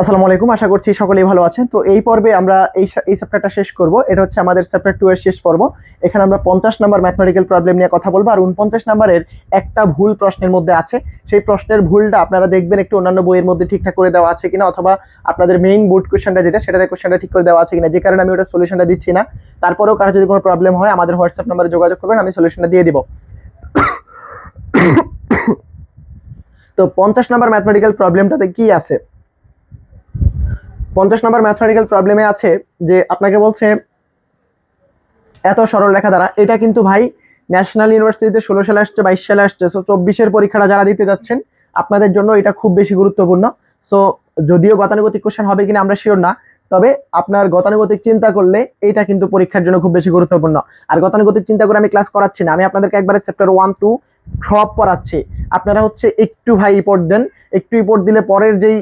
আসসালামু আলাইকুম, আশা করছি সকলেই ভালো আছেন। তো এই পর্বে আমরা এই এই চ্যাপ্টারটা শেষ করব। এটা হচ্ছে আমাদের চ্যাপ্টার টু এর শেষ পর্ব। এখানে আমরা পঞ্চাশ নাম্বার ম্যাথমেটিক্যাল প্রবলেম নিয়ে কথা বলব। আর উনপঞ্চাশ নাম্বারের একটা ভুল প্রশ্নের মধ্যে আছে। সেই প্রশ্নের ভুলটা আপনারা দেখবেন একটু অন্যান্য বইয়ের মধ্যে ঠিকঠাক করে দেওয়া আছে কিনা, অথবা আপনাদের মেইন বোর্ড কোশ্চেনটা যেটা, সেটাতে কোশ্চেনটা ঠিক করে দেওয়া আছে কিনা। যে কারণে আমি ওটা সলিউশনটা দিচ্ছি না। তারপরেও কারও যদি কোনো প্রবলেম হয়, আমাদের হোয়াটসঅ্যাপ নাম্বারে যোগাযোগ করবেন, আমি সলিউশনটা দিয়ে দিব। তো পঞ্চাশ নাম্বার ম্যাথমেটিক্যাল প্রবলেমটাতে কি আছে? পঞ্চাশ নম্বর ম্যাথমেটিক্যাল প্রবলেমে আছে যে আপনাকে বলছে, এত সরল লেখা দ্বারা, এটা কিন্তু ভাই ন্যাশনাল ইউনিভার্সিটিতে ষোলো সালে আসছে, বাইশ সালে আসছে সো চব্বিশের পরীক্ষাটা যারা দিতে যাচ্ছেন, আপনাদের জন্য এটা খুব বেশি গুরুত্বপূর্ণ। সো যদিও গতানুগতিক কোশ্চেন হবে কিনা আমরা শিওর না, তবে আপনার গতানুগতিক চিন্তা করলে এটা কিন্তু পরীক্ষার জন্য খুব বেশি গুরুত্বপূর্ণ। আর গতানুগতিক চিন্তা করে আমি ক্লাস করাচ্ছি না, আমি আপনাদেরকে একবারে চ্যাপ্টার ওয়ান টু সব পড়াচ্ছি। আপনারা হচ্ছে একটু ভাই ইপোর্ট দেন, একটু ইপোর্ট দিলে পরের যেই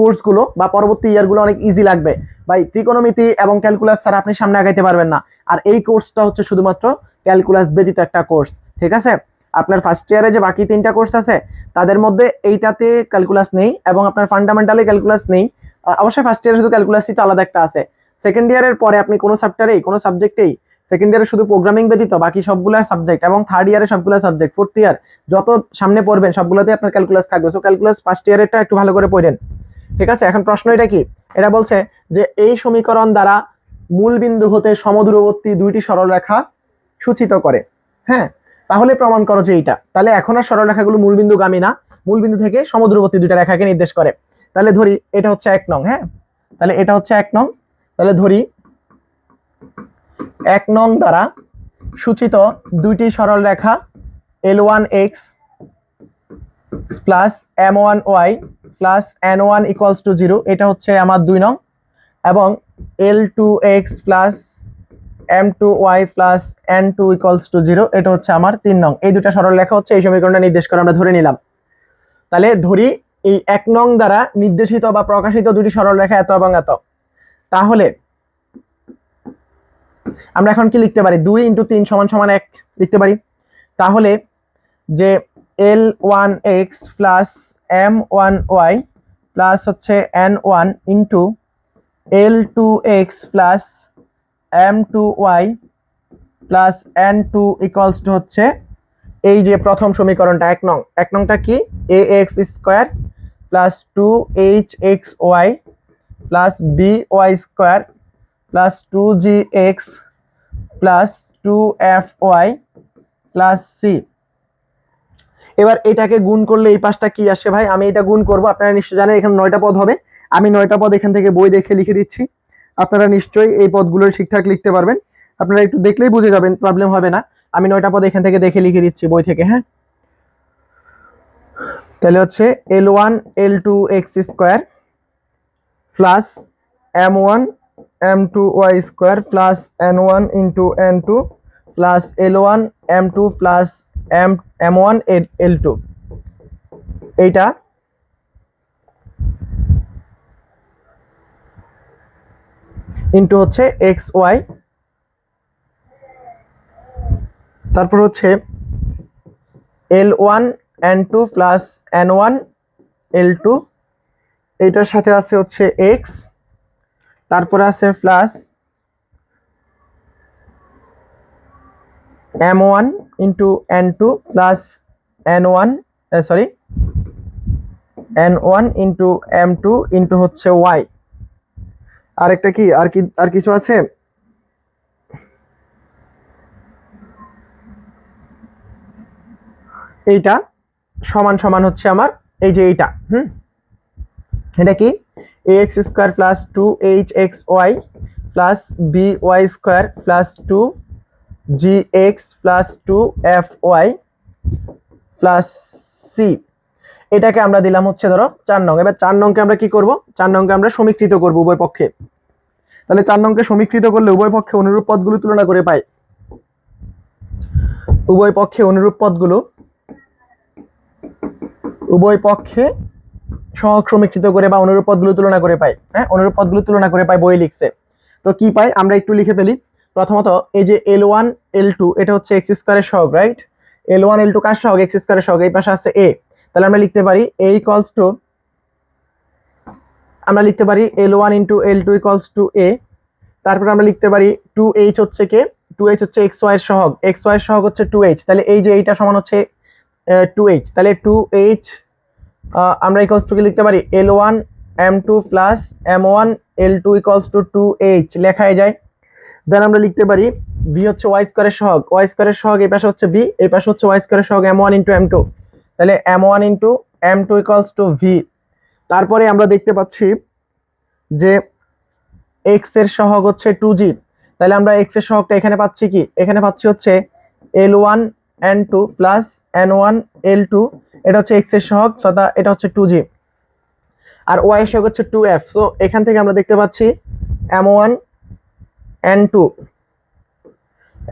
কোর্সগুলো বা পরবর্তী ইয়ারগুলো অনেক ইজি লাগবে। ভাই ত্রিকোণমিতি এবং ক্যালকুলাস ছাড়া আপনি সামনে আগাইতে পারবেন না। আর এই কোর্সটা হচ্ছে শুধুমাত্র ক্যালকুলাস ব্যতীত একটা কোর্স ঠিক আছে? আপনার ফার্স্ট ইয়ারে যে বাকি তিনটা কোর্স আছে, তাদের মধ্যে এইটাতে ক্যালকুলাস নেই এবং আপনার ফান্ডামেন্টালি ক্যালকুলাস নেই। অবশ্যই ফার্স্ট ইয়ারে শুধু ক্যালকুলাসই তো আলাদা একটা আছে। সেকেন্ড ইয়ারের পরে আপনি কোনো চ্যাপ্টারেই কোনো সাবজেক্টেই সেকেন্ড ইয়ারে শুধু প্রোগ্রামিং ব্যতীত বাকি সবগুলো সাবজেক্ট এবং থার্ড ইয়ারে সবগুলো সাবজেক্ট ফোর্থ ইয়ার যত সামনে পড়বেন সবগুলোতে আপনার ক্যালকুলাস থাকবে। সো ক্যালকুলাস ফার্স্ট ইয়ারেরটা একটু ভালো করে পড়েন। ঠিক আছে? এখন প্রশ্ন এটা কি? এটা বলছে যে এই সমীকরণ দ্বারা মূল বিন্দু হতে সমদূরবর্তী দুইটি সরলরেখা সূচিত করে। হ্যাঁ? তাহলে প্রমাণ করো যে এইটা। তাহলে এখন আর সরলরেখাগুলো মূল বিন্দুগামী না। মূল বিন্দু থেকে সমদূরবর্তী দুইটা রেখাকে নির্দেশ করে। তাহলে ধরি এটা হচ্ছে এক নং হ্যাঁ? তাহলে এটা হচ্ছে এক নং। তাহলে ধরি এক নং দ্বারা সূচিত দুইটি সরল রেখা L one X plus M one Y plus N one equals to zero এটা হচ্ছে আমার দুই নং, এবং L two X plus M two Y plus N two equals to zero এটা হচ্ছে আমার তিন নং। এই দুটা সরল লেখা হচ্ছে, এই সমীকরণটা নির্দেশ করে আমরা ধরে নিলাম। তাহলে ধরি এই এক নং দ্বারা নির্দেশিত বা প্রকাশিত দুটি সরল রেখা এত এবং এত। তাহলে আমরা এখন কি লিখতে পারি? দুই ইন্টু তিন সমান সমান এক লিখতে পারি। তাহলে যে L one X plus M one Y plus হচ্ছে N one into L two X plus M two Y plus N two equals to হচ্ছে এই যে প্রথম সমীকরণটা এক নং। এক নংটা কি? A X square plus two H X Y plus B Y square plus two G X plus two F Y plus C এবার এটাকে গুণ করলে এই পাশটা কি আসে ভাই? আমি এটা গুণ করব। আপনারা নিশ্চয়ই জানেন, এখানে নয়টা পদ হবে। আমি নয়টা পদ এখান থেকে বই দেখে লিখে দিচ্ছি। আপনারা নিশ্চয়ই এই পদগুলো ঠিকঠাক লিখতে পারবেন। আপনারা একটু দেখলেই বুঝে যাবেন প্রবলেম হবে না। আমি নয়টা পদ এখান থেকে দেখে লিখে দিচ্ছি বই থেকে হ্যাঁ? তাহলে হচ্ছে L one L two X square plus M one M two Y square plus N one into N two plus L one M two plus M M one L two এইটা। ইন্টু হচ্ছে X Y তারপর হচ্ছে L one N two plus N one L two এইটার সাথে আছে হচ্ছে X তারপরে আছে plus M one into N two plus N one sorry N one into M two into হচ্ছে ওয়াই আরেকটা কি? আর কি আর কিছু আছে? এইটা সমান সমান হচ্ছে আমার, এই যে এইটা, হুম? এটা কি? A X square plus two H X Y plus B Y square plus two G X plus two F Y plus C এটাকে আমরা দিলাম হচ্ছে ধরো চার নং। এবার চার নংকে আমরা কি করব? চার নংকে আমরা সমীকৃত করব উভয় পক্ষে। তাহলে চার নংকে সমীকৃত করলে উভয় পক্ষে অনুরূপ পদগুলো তুলনা করে পাই। উভয় পক্ষে অনুরূপ পদগুলো উভয় পক্ষে সহগ সমীকৃত করে বা অনুরূপ পদগুলো তুলনা করে পাই। হ্যাঁ অনুরূপ পদগুলো তুলনা করে পাই বই লিখছে। তো কি পাই? আমরা একটু লিখে ফেলি। প্রথমত এই যে এল ওয়ান এল টু এটা হচ্ছে এক্স স্কোয়ারের সহগ right L one L two কার সহগ এক্স স্কোয়ারের সহগ, এই পাশে আছে এ তাহলে আমরা লিখতে পারি এ ইকলস টু আমরা লিখতে পারি L one into L two equals to A তারপর আমরা লিখতে পারি টু এইচ হচ্ছে কে? টু এইচ হচ্ছে এক্স ওয়াই সহগ। এক্স ওয়াই সহগ হচ্ছে টু এইচ তাহলে এই যে এইটা সমান হচ্ছে টু এইচ তাহলে টু এইচ আমরা ইকলস টু কে লিখতে পারি? L one M two plus M one L two equals to two two লেখাই যায়। দেন আমরা লিখতে পারি ভি হচ্ছে ওয়াই স্কোয়ারের সহগ। ওয়াই স্কোয়ারের সহগ এই পাশে হচ্ছে ভি এই পাশে হচ্ছে ওয়াই স্কোয়ারের সহগ M one into M two তাহলে M one into M two equals to B তারপরে আমরা দেখতে পাচ্ছি যে এক্সের সহগ হচ্ছে টু জি তাহলে আমরা এক্সের সহগটা এখানে পাচ্ছি কি? এখানে পাচ্ছি হচ্ছে L one N two plus N one L two এটা হচ্ছে এক্সের সহগ, তথা এটা হচ্ছে টু জি আর ওয়াই এর সহগ হচ্ছে টু এফ সো এখান থেকে আমরা দেখতে পাচ্ছি M one N two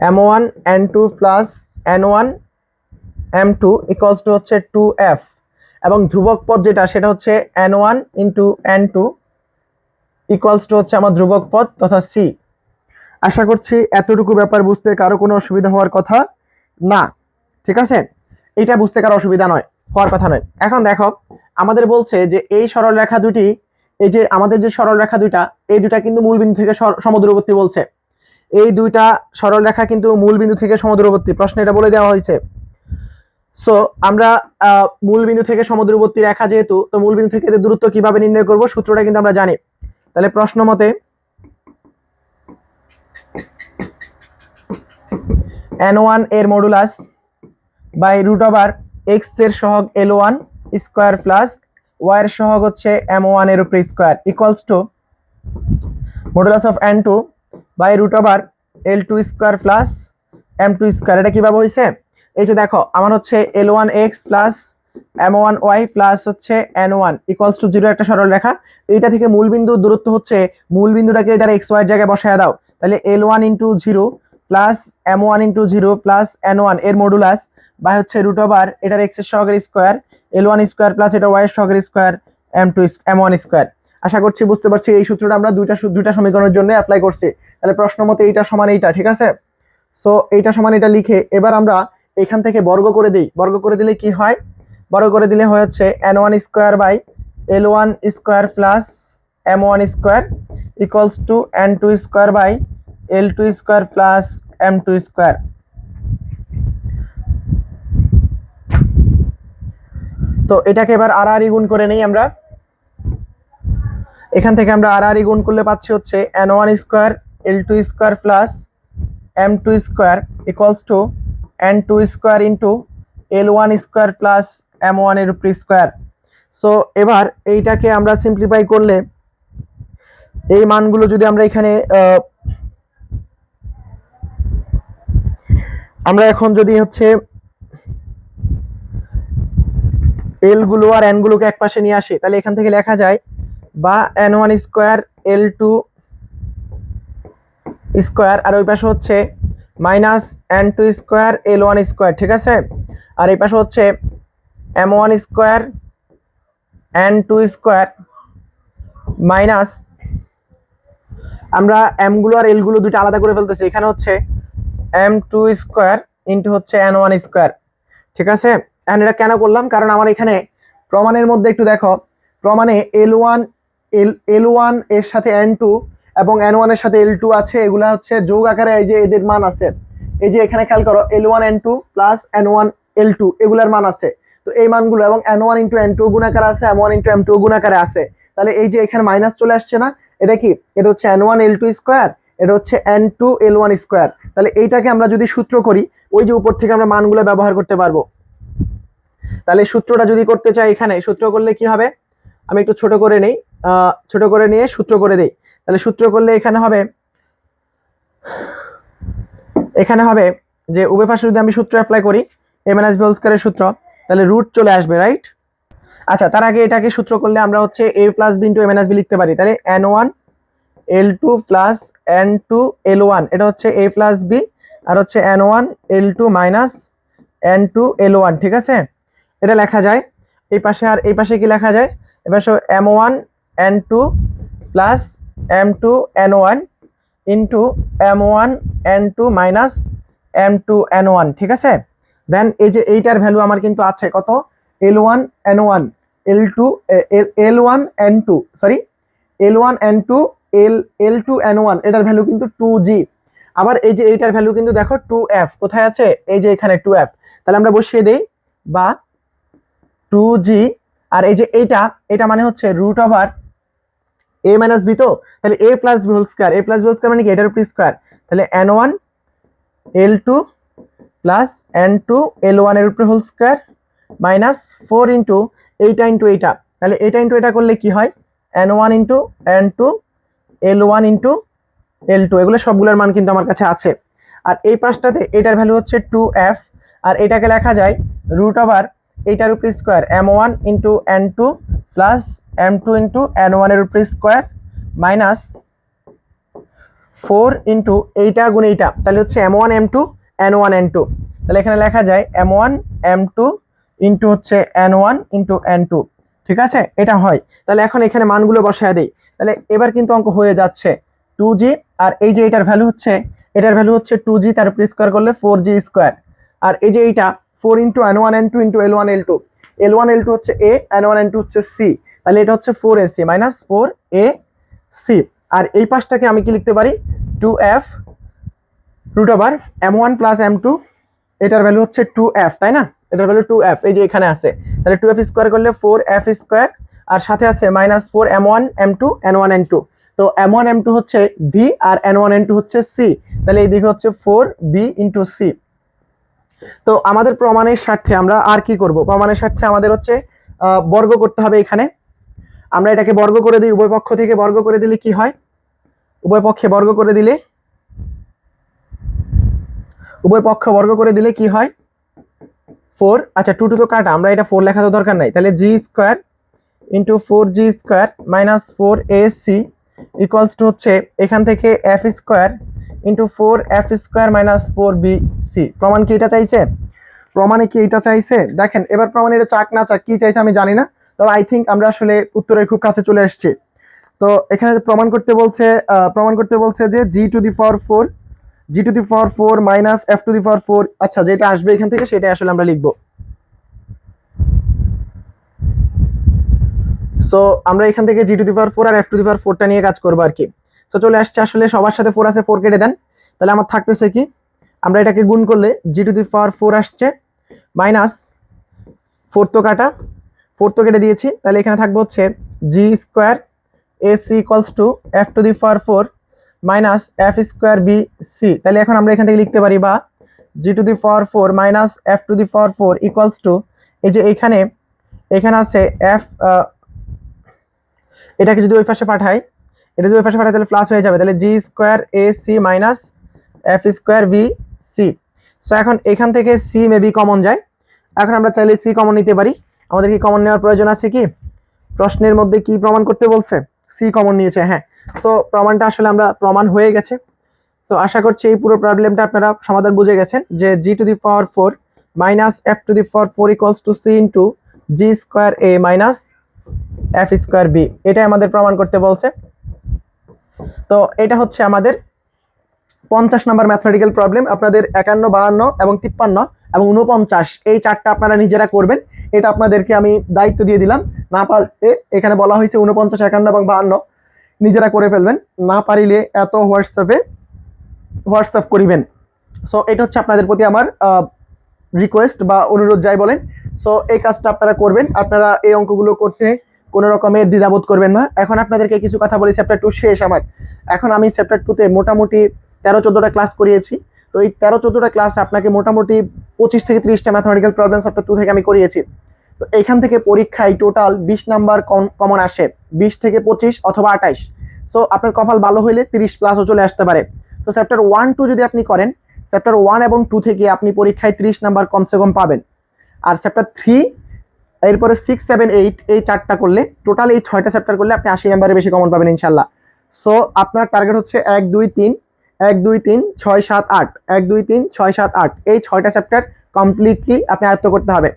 M one N two plus N one M two equals to হচ্ছে টু এফ এবং ধ্রুবক পদ যেটা, সেটা হচ্ছে N one into N two equals to হচ্ছে আমার ধ্রুবক পদ তথা সি আশা করছি এতটুকু ব্যাপার বুঝতে কারও কোনো অসুবিধা হওয়ার কথা না, ঠিক আছে? এটা বুঝতে কারও অসুবিধা নয়, হওয়ার কথা নয়। এখন দেখো, আমাদের বলছে যে এই সরল রেখা দুটি এই যে আমাদের যে সরল রেখা দুইটা এই দুইটা কিন্তু মূল বিন্দু থেকে সমদূরবর্তী বলছে। এই দুইটা সরল রেখা কিন্তু মূল বিন্দু থেকে সমদূরবর্তী প্রশ্নে এটা বলে দেওয়া হয়েছে। সো আমরা আহ, মূল বিন্দু থেকে সমদূরবর্তী রেখা যেহেতু তো মূল বিন্দু থেকে দূরত্ব কীভাবে নির্ণয় করব সূত্রটা কিন্তু আমরা জানি। তাহলে প্রশ্ন মতে এন ওয়ানের মডুলাস বাই রুট ওভার এক্সের সহগ L one square plus Y এর সহগ হচ্ছে এম ওয়ানের উপরে square equals to modulus of N two by root over L two square plus M two square এটা কীভাবে হয়েছে এই যে দেখো, আমার হচ্ছে L one X plus M one Y plus হচ্ছে N one equals to zero একটা সরল রেখা। এইটা থেকে মূল বিন্দুর দূরত্ব হচ্ছে, মূল বিন্দুটাকে এটার এক্স ওয়াই জায়গায় বসায় দাও। তাহলে L one into zero plus M one into zero plus N ওয়ানের মডুলাস বা হচ্ছে রুট ওভার এটার এক্সের সহগের square L one square plus এটা ওয়াই সহগের square M two M one square আশা করছি বুঝতে পারছি এই সূত্রটা আমরা দুইটা দুইটা সমীকরণের জন্য অ্যাপ্লাই করছি। তাহলে প্রশ্ন মতে এইটা সমান এইটা, ঠিক আছে? সো এইটা সমান এটা লিখে এবার আমরা এখান থেকে বর্গ করে দিই। বর্গ করে দিলে কি হয়? বর্গ করে দিলে হয় হচ্ছে N one square by L one square plus M one square equals to N two square by L two square plus M two square তো এটাকে এবার আর আর গুণ করে নেই আমরা। এখান থেকে আমরা আর আর গুণ করলে পাচ্ছি হচ্ছে N one square L two square plus M two square equals to N two square into L one square plus M ওয়ানের উপর স্কোয়ার সো এবার এইটাকে আমরা সিম্পলিফাই করলে এই মানগুলো যদি আমরা এখানে আমরা এখন যদি হচ্ছে এলগুলো আর এন গুলোকে এক পাশে নিয়ে আসি, তাহলে এখান থেকে লেখা যায় বা N one square L two square আর ওই পাশে হচ্ছে minus N two square L one square ঠিক আছে? আর এই পাশে হচ্ছে M one square N two square minus আমরা এমগুলো আর এলগুলো দুটো আলাদা করে ফেলতেছি, এখানে হচ্ছে এম টু স্কোয়ার ইন্টু হচ্ছে এন ওয়ান স্কোয়ার ঠিক আছে? এখন এটা কেন করলাম? কারণ আমার এখানে প্রমাণের মধ্যে একটু দেখো। প্রমাণে এল ওয়ান এল এল ওয়ানের সাথে এন টু এবং এন ওয়ানের সাথে এল টু আছে। এগুলা হচ্ছে যোগ আকারে এই যে এদের মান আছে। এই যে এখানে খেয়াল করো L one N two plus N one L two এগুলার মান আছে। তো এই মানগুলো এবং N one into N two গুণাকারে আছে M one into M two গুণাকারে আছে। তাহলে এই যে এখানে মাইনাস চলে আসছে না, এটা কি? এটা হচ্ছে N one L two square এটা হচ্ছে N two L one square তাহলে এইটাকে আমরা যদি সূত্র করি, ওই যে উপর থেকে আমরা মানগুলো ব্যবহার করতে পারব। তাহলে সূত্রটা যদি করতে চাই এখানে, সূত্র করলে কি হবে? আমি একটু ছোট করে নেই ছোট করে নিয়ে সূত্র করে দেই। তাহলে সূত্র করলে এখানে হবে এখানে হবে যে উভয় যদি আমি সূত্র অ্যাপ্লাই করি এম এন এস বি সূত্র, তাহলে রুট চলে আসবে রাইট আচ্ছা তার আগে এটাকে সূত্র করলে আমরা হচ্ছে A plus B into minus B লিখতে পারি। তাহলে N one L two plus N two L one এটা হচ্ছে এ প্লাস বি আর হচ্ছে N one L two minus N two L one ঠিক আছে? এটা লেখা যায়। এই পাশে আর এই পাশে কি লেখা যায়? এ পাশে M one N two plus M two N one into M one N two minus M two N one ঠিক আছে? দেন এই যে এইটার ভ্যালু আমার কিন্তু আছে কত? L one N one L two L one N two sorry L one N two L L two N one এটার ভ্যালু কিন্তু টু জি আবার এই যে এইটার ভ্যালু কিন্তু দেখো টু এফ কোথায় আছে? এই যে এখানে টু এফ তাহলে আমরা বসিয়ে দিই, বা টু জি আর এই যে এইটা, এটা মানে হচ্ছে root over A minus B তো? তাহলে A plus B whole square A plus B whole square মানে কি? এটার উপর স্কোয়ার তাহলে N one L two plus N two L ওয়ানের উপরে whole square minus four into এইটা ইন্টু এইটা তাহলে এটা ইন্টু এটা করলে কি হয়? N one into N two L one into L two এগুলো সবগুলোর মান কিন্তু আমার কাছে আছে। আর এই পাশটাতে এটার ভ্যালু হচ্ছে টু এফ আর এটাকে লেখা যায় রুট ওভার এইটার উপরে square M one into N two plus M two into N ওয়ানের উপরে স্কোয়ার মাইনাস ফোর ইন্টু এইটা গুণ এইটা, তাহলে হচ্ছে M one M two N one N two তাহলে এখানে লেখা যায় M one M two into হচ্ছে N one into N two ঠিক আছে? এটা হয়। তাহলে এখন এখানে মানগুলো বসায় দিই। তাহলে এবার কিন্তু অঙ্ক হয়ে যাচ্ছে টু জি আর এই যে এটার ভ্যালু হচ্ছে, এটার ভ্যালু হচ্ছে টু জি তার উপরে স্কোয়ার করলে ফোর জি স্কোয়ার আর এই যে এইটা four into N one N two into L one L two. L one L two হচ্ছে A, N one N two হচ্ছে সি। তাহলে এটা হচ্ছে four A C minus four A C. আর এই পাশটাকে আমি কি লিখতে পারি? Two F root over M one plus M two, এটার ভ্যালু হচ্ছে টু এফ, তাই না? এটার ভ্যালু টু এফ, এই যে এখানে আছে। তাহলে টু এফ স্কোয়ার করলে ফোর এফ স্কোয়ার, আর সাথে আছে minus four M one M two, N one N two. তো এম ওয়ান এম টু হচ্ছে ভি আর এন ওয়ান এন টু হচ্ছে সি। তাহলে এইদিকে হচ্ছে ফোর বি ইন্টু সি। তো আমাদের প্রমাণের স্বার্থে আমরা আর কি করব? প্রমাণের স্বার্থে আমাদের হচ্ছে বর্গ করতে হবে এখানে। আমরা এটাকে বর্গ করে দিই, উভয় পক্ষ থেকে বর্গ করে দিলে কি হয়? উভয় পক্ষে বর্গ করে দিলে, উভয় পক্ষ বর্গ করে দিলে কি হয়? ফোর আচ্ছা টু টু তো কাটা, আমরা এটা ফোর লেখা তো দরকার নাই। তাহলে G square into four G square minus four A C equals to হচ্ছে, এখান থেকে F square into four F square minus four B C প্রমাণ কি এটা চাইছে? প্রমাণে কি এটা চাইছে? দেখেন, এবার প্রমাণে এটা চাক না চাক কি চাইছে আমি জানি না, তবে আই থিঙ্ক আমরা আসলে উত্তরের খুব কাছে চলে এসেছি। তো এখানে প্রমাণ করতে বলছে প্রমাণ করতে বলছে যে G to the power four G to the power four minus F to the power four আচ্ছা যেটা আসবে এখান থেকে সেটাই আসলে আমরা লিখব। সো আমরা এখান থেকে G to the power four R F to the power ফোরটা নিয়ে কাজ করব আর কি। তো চলে আসছে আসলে সবার সাথে ফোর আছে ফোর কেটে দেন। তাহলে আমার থাকতেছে কি? আমরা এটাকে গুণ করলে G to the power four আসছে মাইনাস ফোর তো কাটা ফোর তো কেটে দিয়েছি। তাহলে এখানে থাকবে হচ্ছে G square A C equals to F to the power four minus F square B C তাহলে এখন আমরা এখান থেকে লিখতে পারি বা G to the power four minus F to the power four equals to এই যে এখানে এখানে আছে এফ এটাকে যদি ওই পাশে পাঠাই এটা যদি পাশে তাহলে প্লাস হয়ে যাবে। তাহলে G square A C minus F square B C so এখন এখান থেকে সি মেবি কমন যায়। এখন আমরা চাইলে সি কমন নিতে পারি। আমাদের কি কমন নেওয়ার প্রয়োজন আছে কি? প্রশ্নের মধ্যে কি প্রমাণ করতে বলছে? সি কমন নিয়েছে হ্যাঁ। সো প্রমাণটা আসলে আমরা প্রমাণ হয়ে গেছে। তো, আশা করছি এই পুরো প্রবলেমটা আপনারা সমাধান বুঝে গেছেন যে G to the power four minus F to the power four equals to C into G square A minus F square B এটাই আমাদের প্রমাণ করতে বলছে। তো এটা হচ্ছে আমাদের পঞ্চাশ নাম্বার ম্যাথমেটিক্যাল প্রবলেম আপনাদের একান্ন, বাহান্ন এবং তিপ্পান্ন এবং উনপঞ্চাশ এই চারটা আপনারা নিজেরা করবেন। এটা আপনাদেরকে আমি দায়িত্ব দিয়ে দিলাম। না পারলে এখানে বলা হয়েছে উনপঞ্চাশ একান্ন এবং বাহান্ন। নিজেরা করে ফেলবেন। না পারিলে এত হোয়াটসঅ্যাপে হোয়াটসঅ্যাপ করিবেন। সো এটা হচ্ছে আপনাদের প্রতি আমার রিকোয়েস্ট বা অনুরোধ যাই বলেন। সো এই কাজটা আপনারা করবেন। আপনারা এই অঙ্কগুলো করতে কোনো রকমের দ্বিধাবোধ করবেন না। এখন আপনাদেরকে কিছু কথা বলি চ্যাপ্টার টু শেষ আমার। এখন আমি চ্যাপ্টার টুতে মোটামুটি তেরো, চোদ্দোটা ক্লাস করিয়েছি। তো এই তেরো, চোদ্দোটা ক্লাস আপনাকে মোটামুটি পঁচিশ থেকে ত্রিশটা ম্যাথমেটিক্যাল প্রবলেম চ্যাপ্টার টু থেকে আমি করিয়েছি। তো এখান থেকে পরীক্ষায় টোটাল বিশ নাম্বার কমন আসে। বিশ থেকে পঁচিশ অথবা আঠাইশ। সো আপনার কপাল ভালো হইলে তিরিশ প্লাসও চলে আসতে পারে। তো চ্যাপ্টার ওয়ান টু যদি আপনি করেন চ্যাপ্টার ওয়ান এবং টু থেকে আপনি পরীক্ষায় ত্রিশ নাম্বার কমসে কম পাবেন। আর চ্যাপ্টার থ্রি এরপরে সিক্স সেভেন এইট এই চারটা করলে টোটাল এই ছয়টা চ্যাপ্টার করলে আপনি আশি নাম্বারে বেশি কমন পাবেন ইনশাল্লাহ সো আপনার টার্গেট হচ্ছে এক, দুই, তিন, এক, দুই, তিন, ছয়, সাত, আট, এক, দুই, তিন, ছয়, সাত, আট, এই ছয়টা চ্যাপ্টার কমপ্লিটলি আপনি আয়ত্ত করতে হবে।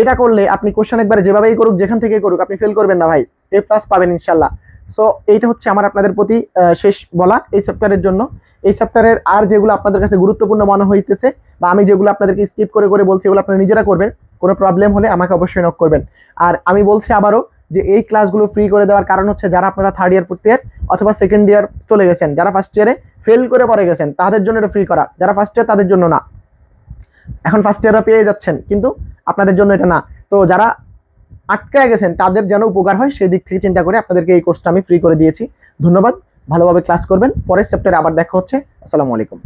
এটা করলে আপনি কোশ্চেন একবার যেভাবেই করুক, যেখান থেকে করুক, আপনি ফেল করবেন না ভাই এ প্লাস পাবেন ইনশাল্লাহ সো এইটা হচ্ছে আমার আপনাদের প্রতি শেষ বলা এই চ্যাপ্টারের জন্য। এই চ্যাপ্টারের আর যেগুলো আপনাদের কাছে গুরুত্বপূর্ণ মনে হইতেছে বা আমি যেগুলো আপনাদেরকে স্কিপ করে করে বলছি, এগুলো আপনারা নিজেরা করবেন। কোনো প্রবলেম হলে আমাকে অবশ্যই নক করবেন। আর আমি বলছি আবারও যে এই ক্লাসগুলো ফ্রি করে দেওয়ার কারণ হচ্ছে যারা আপনারা থার্ড ইয়ার ফোর্থ ইয়ার অথবা সেকেন্ড ইয়ার চলে গেছেন, যারা ফার্স্ট ইয়ারে ফেল করে পড়ে গেছেন, তাদের জন্য এটা ফ্রি করা। যারা ফার্স্ট ইয়ার তাদের জন্য না। এখন ফার্স্ট ইয়াররা পেয়ে যাচ্ছেন, কিন্তু আপনাদের জন্য এটা না। তো যারা আটকায় গেছেন, তাদের যেন উপকার হয় সেই দিক থেকে চিন্তা করে আপনাদেরকে এই কোর্সটা আমি ফ্রি করে দিয়েছি। ধন্যবাদ। ভালোভাবে ক্লাস করবেন। পরের চ্যাপ্টারে আবার দেখা হচ্ছে। আসসালামু আলাইকুম।